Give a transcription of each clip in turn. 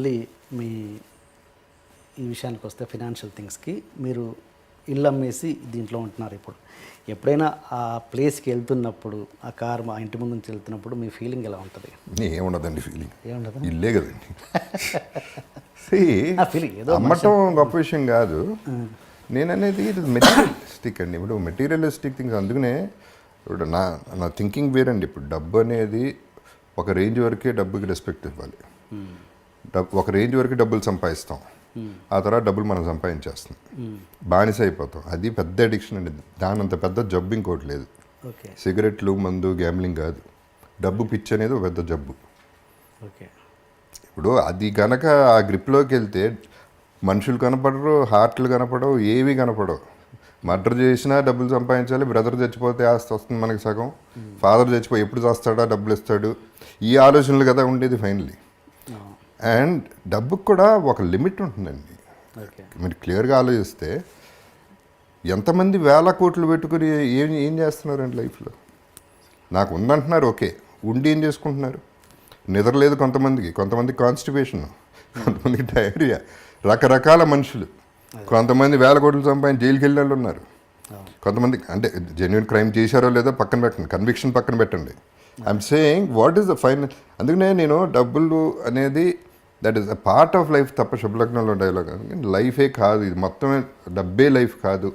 మళ్ళీ మీ ఈ విషయానికి వస్తే ఫినాన్షియల్ థింగ్స్కి మీరు ఇల్లు అమ్మేసి దీంట్లో ఉంటున్నారు ఇప్పుడు. ఎప్పుడైనా ఆ ప్లేస్కి వెళ్తున్నప్పుడు ఆ కార్ మా ఇంటి ముందు నుంచి వెళ్తున్నప్పుడు మీ ఫీలింగ్ ఎలా ఉంటుంది? ఏముండదండి ఫీలింగ్. ఏముండదు? ఇల్లే కదండి. అమ్మటం గొప్ప విషయం కాదు. నేను అనేది ఇది మెటీరియలిస్టిక్ అండి. ఇప్పుడు మెటీరియలిస్టిక్ థింగ్స్ అందుకనే ఇప్పుడు నా నా థింకింగ్ వేరండి. ఇప్పుడు డబ్బు అనేది ఒక రేంజ్ వరకే డబ్బుకి రెస్పెక్ట్ ఇవ్వాలి. ఒక రేంజ్ వరకు డబ్బులు సంపాదిస్తాం. ఆ తర్వాత డబ్బులు మనం సంపాదించేస్తాం. బానిస అయిపోతాం అది పెద్ద అడిక్షన్ అండి. దాని అంత పెద్ద జబ్బు ఇంకోటి లేదు. సిగరెట్లు మందు గ్యామ్లింగ్ కాదు. డబ్బు పిచ్చి అనేది ఒక పెద్ద జబ్బు. ఓకే. ఇప్పుడు అది గనక ఆ గ్రిప్లోకి వెళ్తే మనుషులు కనపడరు హార్ట్లు కనపడవు ఏవి కనపడవు. మర్డర్ చేసినా డబ్బులు సంపాదించాలి బ్రదర్ చచ్చిపోతే ఆస్తి వస్తుంది మనకి సగం. ఫాదర్ చచ్చిపోయి ఎప్పుడు చేస్తాడా డబ్బులు ఇస్తాడు? ఈ ఆలోచనలు కదా ఉండేది ఫైనలీ అండ్ డబ్బుకు కూడా ఒక లిమిట్ ఉంటుందండి. మీరు క్లియర్గా ఆలోచిస్తే ఎంతమంది వేల కోట్లు పెట్టుకుని ఏం ఏం చేస్తున్నారండి లైఫ్లో? నాకు ఉందంటున్నారు ఓకే. ఉండి ఏం చేసుకుంటున్నారు? నిద్రలేదు కొంతమందికి. కొంతమంది కాన్స్టిపేషన్ కొంతమందికి డయేరియా రకరకాల మనుషులు. కొంతమంది వేల కోట్లు సంపాదించి జైలుకి వెళ్ళిన వాళ్ళు ఉన్నారు. కొంతమంది అంటే జెన్యున్ క్రైమ్ చేశారో లేదో పక్కన పెట్టండి. కన్విక్షన్ పక్కన పెట్టండి. I'm saying what is the final అందుకనే నేను డబ్బులు అనేది that is a part of life తప్ప శుభలగ్నంలో డైలాగ్ లైఫే కాదు. ఇది మొత్తమే డబ్బే లైఫ్ కాదు.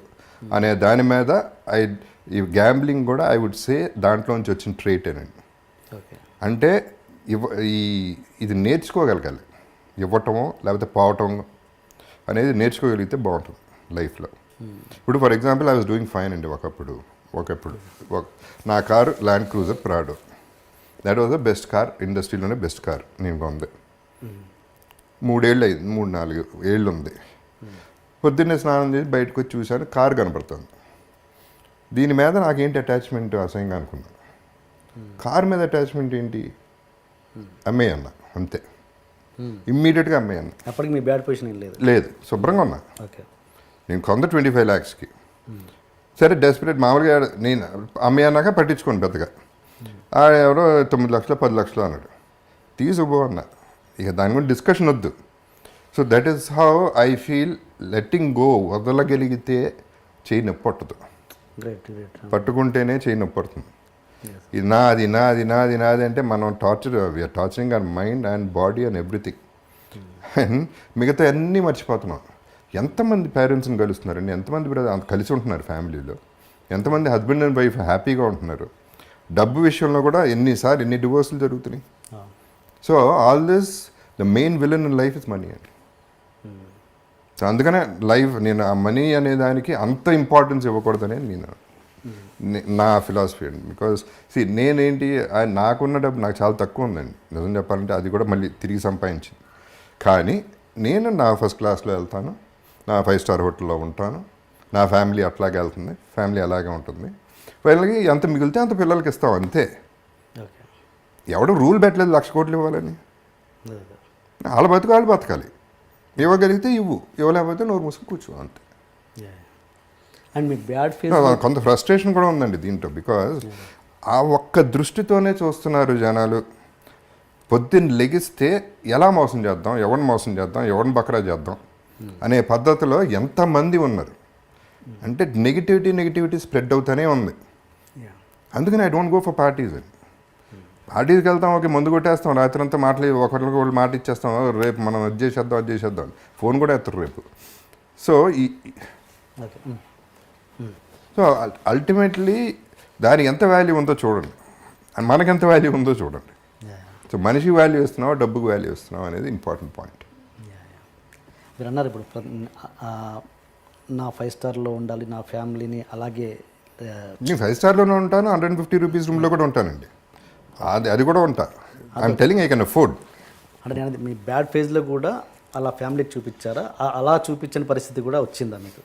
అనే దాని మీద ఐ ఈ గ్యాంబ్లింగ్ కూడా ఐ వుడ్ సే దాంట్లోంచి వచ్చిన ట్రేటేనండి ఓకే అంటే ఇవ్వ ఈ ఇది నేర్చుకోగలగాలి. ఇవ్వటమో లేకపోతే పోవటం అనేది నేర్చుకోగలిగితే బాగుంటుంది లైఫ్లో ఇప్పుడు for example I was doing fine అండి ఒకప్పుడు ఒకప్పుడు. ఒక నా car land cruiser Prado that was the best car ఇండస్ట్రీలోనే best car నేను కొంది మూడేళ్ళు అయింది మూడు నాలుగు ఏళ్ళు ఉంది పొద్దున్నే స్నానం చేసి బయటకు వచ్చి చూశాను కారు కనపడుతుంది. దీని మీద నాకేంటి అటాచ్మెంట్ అసహ్యంగా అనుకున్నాను కార్ మీద అటాచ్మెంట్ ఏంటి? అమ్మేయన్న అంతే. ఇమ్మీడియట్గా అమ్మేయన్న అప్పటికి మీ బ్యాడ్ పొజిషన్ లేదు? లేదు శుభ్రంగా ఉన్నా. నేను కొంద ట్వంటీ ఫైవ్ ల్యాక్స్కి సరే డెస్పరేట్ మామూలుగా నేను అమ్మేయన్నాక పట్టించుకోండి పెద్దగా. ఆ ఎవరో తొమ్మిది లక్షలు పది లక్షలు అన్నాడు. తీసుకుపో అన్న. ఇక దాని గురించి డిస్కషన్ వద్దు. So that is how I feel letting go వదలగలిగితే చేయి నొప్పి పట్టదు. గ్రేట్ గ్రేట్ పట్టుకుంటేనే చేయి నొప్పి పడుతుంది. ఇది నాది నాది నాది నాది అంటే మనం torture we're torturing our mind and body and everything and మిగతా అన్నీ మర్చిపోతున్నాం. ఎంతమంది పేరెంట్స్ని కలుస్తున్నారండి ఎంతమంది బ్రదర్ కలిసి ఉంటున్నారు ఫ్యామిలీలో ఎంతమంది హస్బెండ్ అండ్ వైఫ్ హ్యాపీగా ఉంటున్నారు? డబ్బు విషయంలో కూడా ఎన్నిసార్లు ఎన్ని డివోర్సులు జరుగుతున్నాయి? So all this the main villain in life is money అండి. సో అందుకనే లైఫ్ నేను ఆ మనీ అనే దానికి అంత ఇంపార్టెన్స్ ఇవ్వకూడదనే నేను నే- నా ఫిలాసఫీ అండి. బికాస్ సి నేనేంటి నాకున్న డబ్బు నాకు చాలా తక్కువ ఉందండి. నిజం చెప్పాలంటే అది కూడా మళ్ళీ తిరిగి సంపాదించింది. కానీ నేను నా ఫస్ట్ క్లాస్లో వెళ్తాను నా ఫైవ్ స్టార్ హోటల్లో ఉంటాను నా ఫ్యామిలీ అట్లాగే వెళ్తుంది ఫ్యామిలీ అలాగే ఉంటుంది. వీళ్ళకి ఎంత మిగిలితే అంత పిల్లలకి ఇస్తాం అంతే. ఎవడు రూల్ పెట్టలేదు లక్ష కోట్లు ఇవ్వాలని? వాళ్ళ బతుకు వాళ్ళు బతకాలి. ఇవ్వగలిగితే ఇవ్వు ఇవ్వలేకపోతే నోరు మూసుకు కూర్చో అంతే. అండ్ మీ బ్యాడ్ ఫేస్ కొంత ఫ్రస్ట్రేషన్ కూడా ఉందండి దీంట్లో బికాజ్ ఆ ఒక్క దృష్టితోనే చూస్తున్నారు జనాలు. పొద్దున్న లెగిస్తే ఎలా మోసం చేద్దాం ఎవరిని మోసం చేద్దాం ఎవరిని బకరా చేద్దాం అనే పద్ధతిలో ఎంతమంది ఉన్నారు. అంటే నెగిటివిటీ నెగిటివిటీ స్ప్రెడ్ అవుతూనే ఉంది. అందుకని I don't go for parties అండి పార్టీస్కి వెళ్తాం ఓకే ముందు కొట్టేస్తాం రాత్రి అంతా మాటలు ఒకరికి ఒకళ్ళు మాట ఇచ్చేస్తాం "ఓ, రేపు మనం అది చేసేద్దాం అది చేసేద్దాం ఫోన్ కూడా ఎత్తరు రేపు. సో ఈ సో అల్టిమేట్లీ దానికి ఎంత వాల్యూ ఉందో చూడండి. అండ్ మనకి ఎంత వాల్యూ ఉందో చూడండి. సో మనిషి వాల్యూ ఇస్తున్నావా డబ్బుకి వాల్యూ ఇస్తున్నావా అనేది ఇంపార్టెంట్ పాయింట్. మీరు అన్నారు ఇప్పుడు నా ఫైవ్ స్టార్లో ఉండాలి నా ఫ్యామిలీని అలాగే నేను ఫైవ్ స్టార్లోనే ఉంటాను హండ్రెడ్ అండ్ ఫిఫ్టీ రూపీస్ రూమ్లో కూడా ఉంటానండి. అది అది కూడా ఉంటా. I'm telling I can afford అంటే నేను మీ బ్యాడ్ ఫేజ్లో కూడా అలా ఫ్యామిలీకి చూపించారా? అలా చూపించని పరిస్థితి కూడా వచ్చిందా మీకు?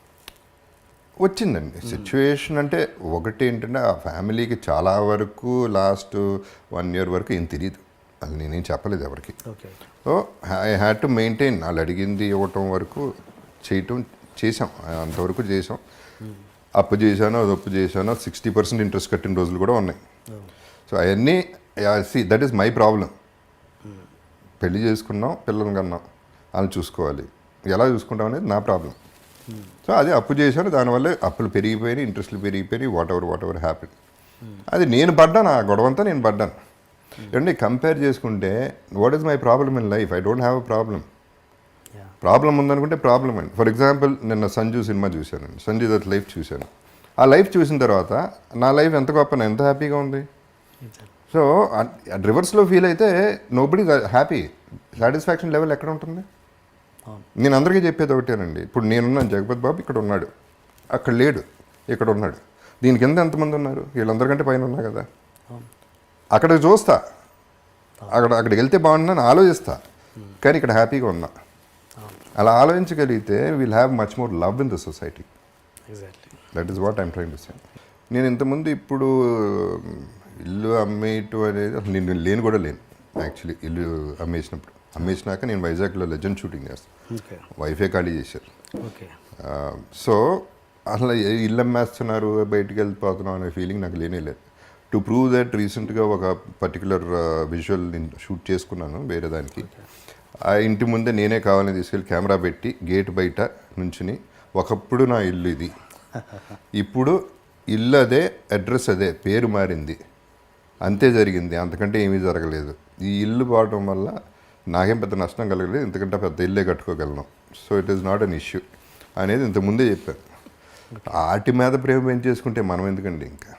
వచ్చిందండి. సిచ్యువేషన్ అంటే ఒకటి ఏంటంటే ఆ ఫ్యామిలీకి చాలా వరకు లాస్ట్ వన్ ఇయర్ వరకు ఏం తెలియదు అది నేనేం చెప్పలేదు ఎవరికి. Okay so I had to maintain వాళ్ళు అడిగింది ఇవ్వటం వరకు చేయటం చేసాం అంతవరకు చేసాం అప్పు చేశాను అది అప్పు చేశాను సిక్స్టీ పర్సెంట్ ఇంట్రెస్ట్ కట్టిన రోజులు కూడా ఉన్నాయి. సో అవన్నీ see that is my problem పెళ్ళి చేసుకున్నాం పిల్లల్ని కన్నాం. వాళ్ళని చూసుకోవాలి. ఎలా చూసుకుంటాం అనేది నా ప్రాబ్లం సో అది అప్పు చేశాను దానివల్ల అప్పులు పెరిగిపోయినాయి ఇంట్రెస్ట్లు పెరిగిపోయినాయి whatever whatever happy అది నేను పడ్డాను ఆ గొడవంతా నేను పడ్డాను. ఏమండి కంపేర్ చేసుకుంటే what is my problem in life I don't have a problem yeah problem ఉందనుకుంటే problem అండి. ఫర్ ఎగ్జాంపుల్ నిన్న సంజు సినిమా చూశాను సంజయ్ దత్ లైఫ్ చూశాను. ఆ లైఫ్ చూసిన తర్వాత నా లైఫ్ ఎంత గొప్ప ఎంత హ్యాపీగా ఉంది? సో రివర్స్లో ఫీల్ అయితే నోబడి హ్యాపీ సాటిస్ఫాక్షన్ లెవెల్ ఎక్కడ ఉంటుంది? నేను అందరికీ చెప్పేది ఒకటేనండి. ఇప్పుడు నేనున్నాను జగపతి బాబు ఇక్కడ ఉన్నాడు. అక్కడ లేడు ఇక్కడ ఉన్నాడు. దీని కింద ఎంతమంది ఉన్నారు? వీళ్ళందరికంటే పైన ఉన్నా కదా. అక్కడ చూస్తా. అక్కడ అక్కడికి వెళ్తే బాగుందని ఆలోచిస్తా. కానీ ఇక్కడ హ్యాపీగా ఉన్నా. అలా ఆలోచించగలిగితే will have much more love in the society exactly that is what I'm trying to say నేను ఇంతకుముందు ఇప్పుడు ఇల్లు అమ్మేయటం అనేది అసలు నేను లేను కూడా లేను. యాక్చువల్లీ ఇల్లు అమ్మేసినప్పుడు. అమ్మేసినాక నేను వైజాగ్లో లెజెండ్ షూటింగ్ చేస్తాను వైఫే ఖాళీ చేశారు. ఓకే. సో అసలు ఏ ఇల్లు అమ్మేస్తున్నారు బయటికి వెళ్ళిపోతున్నాం అనే ఫీలింగ్ నాకు లేనే లేదు. టు ప్రూవ్ దట్ రీసెంట్గా ఒక పర్టికులర్ విజువల్ నేను షూట్ చేసుకున్నాను వేరే దానికి. ఆ ఇంటి ముందే నేనే కావాలని తీసుకెళ్ళి కెమెరా పెట్టి గేట్ బయట నుంచుని ఒకప్పుడు నా ఇల్లు ఇది. ఇప్పుడు ఇల్లు అదే అడ్రస్ అదే పేరు మారింది. అంతే జరిగింది. అంతకంటే ఏమీ జరగలేదు. ఈ ఇల్లు పోవడం వల్ల నాకేం పెద్ద నష్టం కలగలేదు. ఇంతకంటే పెద్ద ఇల్లే కట్టుకోగలను. So it is not an issue అనేది ఇంత ముందే చెప్పాను ఆటి మీద ప్రేమ పెంచేసుకుంటే మనం ఎందుకండి ఇంకా?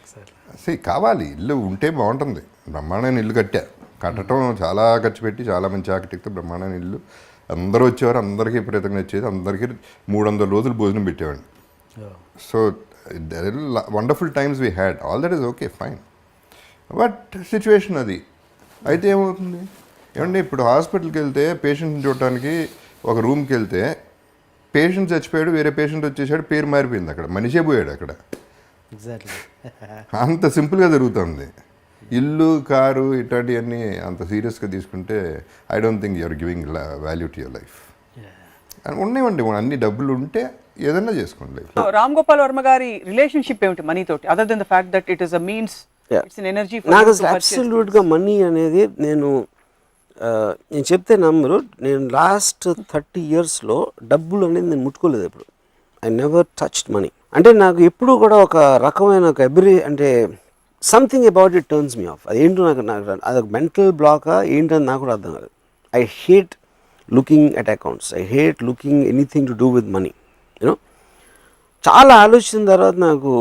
ఎగ్జాక్ట్లీ సే కావాలి. ఇల్లు ఉంటే బాగుంటుంది. బ్రహ్మాండమైన ఇల్లు కట్టా. కట్టడం చాలా ఖర్చు పెట్టి చాలా మంచి ఆర్కిటెక్ట్ బ్రహ్మాండమైన ఇల్లు. అందరూ వచ్చేవారు. అందరికీ విపరీతంగా వచ్చేది. అందరికీ మూడు వందల రోజులు భోజనం పెట్టేవాడిని. So there wonderful times we had all that is okay fine but situation అది. అయితే ఏమవుతుంది? ఏమండి ఇప్పుడు హాస్పిటల్కి వెళ్తే పేషెంట్ని చూడటానికి ఒక రూమ్కి వెళ్తే పేషెంట్ చచ్చిపోయాడు వేరే పేషెంట్ వచ్చేసాడు పేరు మారిపోయింది అక్కడ. మనిషే పోయాడు అక్కడ. అంత సింపుల్గా జరుగుతుంది. ఇల్లు కారు ఇట్లాంటివన్నీ అంత సీరియస్గా తీసుకుంటే I don't think you're giving value to your life. ఉన్నాయండి అన్ని డబ్బులు ఉంటే ఏదన్నా చేసుకోండి రామ్ గోపాల్ వర్మ గారి రిలేషన్షిప్ ఏమిటి మనీ తోటి? Other than the fact that it is a means నాకు అసలు అబ్సల్యూట్గా మనీ అనేది నేను నేను చెప్తే నమ్మరు. నేను లాస్ట్ థర్టీ ఇయర్స్లో డబ్బులు అనేది నేను ముట్టుకోలేదు ఎప్పుడు. ఐ నెవర్ టచ్డ్ మనీ అంటే నాకు ఎప్పుడు కూడా ఒక రకమైన ఒక ఎబ్రి అంటే something about it turns me off అదేంటో నాకు నాకు అదొక మెంటల్ బ్లాకా ఏంటని నాకు కూడా అర్థం కాదు. I hate looking at accounts I hate looking anything to do with money you know చాలా ఆలోచించిన తర్వాత నాకు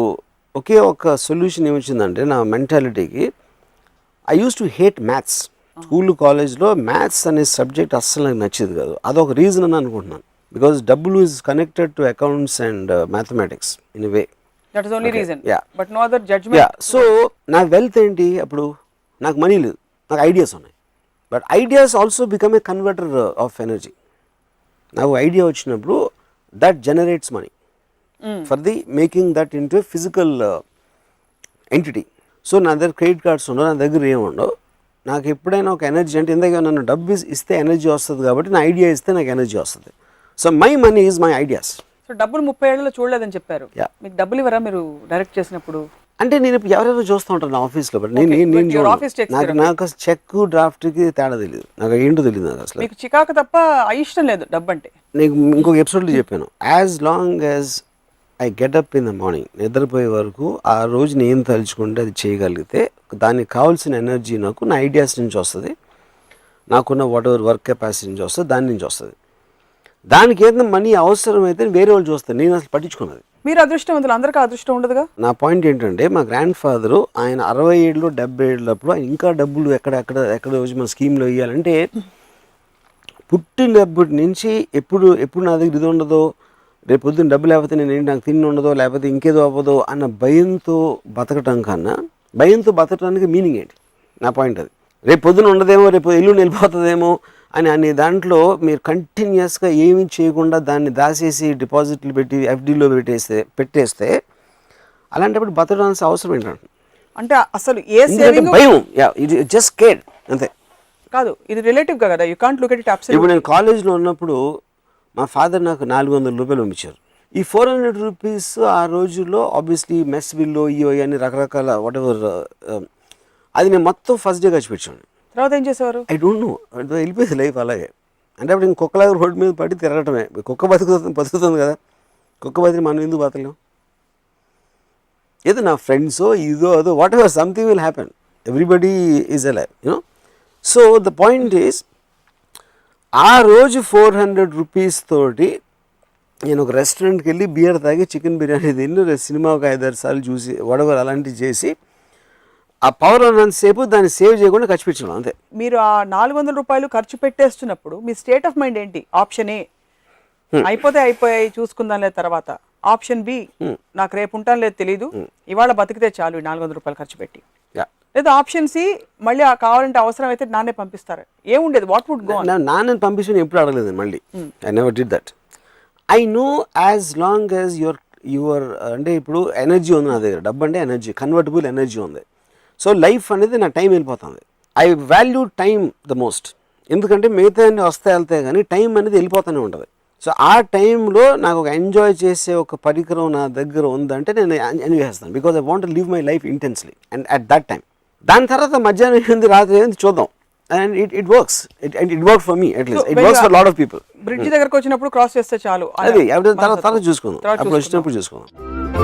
ఒకే ఒక సొల్యూషన్ ఏమొచ్చిందంటే నా మెంటాలిటీకి I used to hate maths school కాలేజ్లో మ్యాథ్స్ అనే సబ్జెక్ట్ అస్సలు నాకు నచ్చేది కాదు. అదొక రీజన్ అని అనుకుంటున్నాను. బికాజ్ డబ్బులు is connected to accounts and mathematics in way that is only Okay, reason yeah. But no other yeah so నా వెల్త్ ఏంటి అప్పుడు? నాకు మనీ లేదు. నాకు ఐడియాస్ ఉన్నాయి. But ideas also become a converter of energy నాకు idea వచ్చినప్పుడు that generates money for the making that into physical entity so నా దగ్గర క్రెడిట్ కార్డ్స్ ఉండవు నా దగ్గర ఏమి ఉండవు. నాకు ఎప్పుడైనా ఒక ఎనర్జీ అంటే ఇందాక నన్ను డబ్బు ఇస్- ఇస్తే ఎనర్జీ వస్తుంది కాబట్టి నా ఐడియా ఇస్తే నాకు ఎనర్జీ వస్తుంది. So my money is my ideas so డబ్బులు ముప్పై ఏళ్ళలో చూడలేదని చెప్పారు. మీకు డబ్బులు ఇవ్వరా మీరు డైరెక్ట్ చేసినప్పుడు? అంటే నేను ఇప్పుడు ఎవరెవరు చూస్తూ ఉంటాను ఆఫీస్లో బట్ నేను నేను నేను నాకు. నాకు చెక్ డ్రాఫ్ట్కి తేడా తెలియదు నాకు ఏంటో తెలియదు నాకు అసలు. మీకు చికాకు తప్ప ఇష్టం లేదు డబ్బు అంటే. నీకు ఇంకొక ఎపిసోడ్లో చెప్పాను. As long as I get up in the morning. నిద్రపోయే వరకు ఆ రోజు నేను తలుచుకుంటే అది చేయగలిగితే దానికి కావాల్సిన ఎనర్జీ నాకు నా ఐడియాస్ నుంచి వస్తుంది. నాకున్న వాట్ ఎవర్ వర్క్ కెపాసిటీ నుంచి వస్తుంది దాని నుంచి వస్తుంది. దానికి ఏదైనా మనీ అవసరమైతే వేరే వాళ్ళు చూస్తాను నేను అసలు పట్టించుకున్నది మీరు అదృష్టవంతులు అందరికీ అదృష్టం ఉండదుగా? నా పాయింట్ ఏంటంటే మా గ్రాండ్ ఫాదరు ఆయన అరవై ఏళ్ళు డెబ్బై ఏళ్ళప్పుడు ఆయన ఇంకా డబ్బులు ఎక్కడ ఎక్కడ ఎక్కడ వచ్చి మన స్కీమ్లో ఇవ్వాలంటే పుట్టినప్పటి నుంచి ఎప్పుడు ఎప్పుడు నా దగ్గర ఇది ఉండదో రేపు పొద్దున్న డబ్బు లేకపోతే నేను ఏంటి నాకు తిండి ఉండదో లేకపోతే ఇంకేదో అవ్వదో అన్న భయంతో బతకటం కన్నా భయంతో బతకడానికి మీనింగ్ ఏంటి? నా పాయింట్ అది. రేపు పొద్దున ఉండదేమో రేపు ఎల్లుండి వెళ్ళిపోతుందేమో అని అనే దాంట్లో మీరు కంటిన్యూస్గా ఏమీ చేయకుండా దాన్ని దాచేసి డిపాజిట్లు పెట్టి ఎఫ్డీలో పెట్టేస్తే పెట్టేస్తే అలాంటప్పుడు బతకడానికి అవసరం ఏంటంటే అంటే అసలు ఏ సేవింగ్ భయం. యా ఇది జస్ట్ కేర్ అంతే. కాదు ఇది రిలేటివ్ కదా. You can't look at it absolute ఇప్పుడు నేను కాలేజ్లో ఉన్నప్పుడు మా ఫాదర్ నాకు నాలుగు వందల రూపాయలు పంపించారు. ఈ ఫోర్ హండ్రెడ్ రూపీస్ ఆ రోజుల్లో ఆబ్వియస్లీ మెస్ బిల్లు ఇయో అని రకరకాల వాట్ ఎవర్ అది నేను మొత్తం ఫస్ట్ డే ఖర్చు పెట్టాను తర్వాత ఏం చేసేవారు? I don't know. వెళ్ళిపోయింది లైఫ్ అలాగే. అంటే అప్పుడు ఇంక కుక్కలాగా రోడ్డు మీద పడి తిరగటమే. కుక్క బతుకుతుంది బతుకుతుంది కదా. కుక్క బతికి మనం ఎందుకు బతకలేం? ఏదో నా ఫ్రెండ్సో ఇదో అదో whatever something will happen everybody is alive you know so the point is ఆ రోజు ఫోర్ హండ్రెడ్ రూపీస్ తోటి నేను ఒక రెస్టారెంట్కి వెళ్ళి బియర్ తాగి చికెన్ బిర్యానీ తిని సినిమా ఒక ఐదారు సార్లు చూసి వడవర్ అలాంటివి చేసి ఆ పవర్ ఉన్నంతసేపు దాన్ని సేవ్ చేయకుండా ఖర్చు పెట్టాను అంతే. మీరు ఆ నాలుగు వందల రూపాయలు ఖర్చు పెట్టేస్తున్నప్పుడు మీ స్టేట్ ఆఫ్ మైండ్ ఏంటి? Option A. అయిపోతే అయిపోయాయి చూసుకుందాంలే తర్వాత. ఆప్షన్ బి నాకు రేపు ఉంటాను లేదు తెలీదు ఇవాళ బతికితే చాలు ఈ నాలుగు వందల రూపాయలు ఖర్చు పెట్టి. లేదా ఆప్షన్ సి మళ్ళీ ఆ కావాలంటే అవసరం అయితే నాన్నే పంపిస్తారు. ఏముండేది? వాట్ వుడ్ గో నా నాన్నని పంపించి ఎప్పుడు అడగలేదు మళ్ళీ. I never did that I know as long as your your అంటే ఇప్పుడు ఎనర్జీ ఉంది నా దగ్గర. డబ్బు అంటే ఎనర్జీ కన్వర్టబుల్ ఎనర్జీ ఉంది. సో లైఫ్ అనేది నా టైం వెళ్ళిపోతుంది. I value time the most ఎందుకంటే మిగతా అన్ని వస్తాయి వెళ్తాయి కానీ టైం అనేది వెళ్ళిపోతూనే ఉంటుంది. సో ఆ టైంలో నాకు ఒక ఎంజాయ్ చేసే ఒక పరికరం నా దగ్గర ఉందంటే నేను ఎంజాయ్ చేస్తాను because I want live my life intensely and at that time దాని తర్వాత మధ్యాహ్నం ఏంది రాత్రి ఏంది చూద్దాం. And it it works it it work for me at least it works for lot of people bridge దగ్గరకు వచ్చినప్పుడు క్రాస్ చేస్తే చాలు. అది తర్వాత. తర్వాత చూసుకుందాం. అప్పుడు. వచ్చినప్పుడు చూసుకుందాం.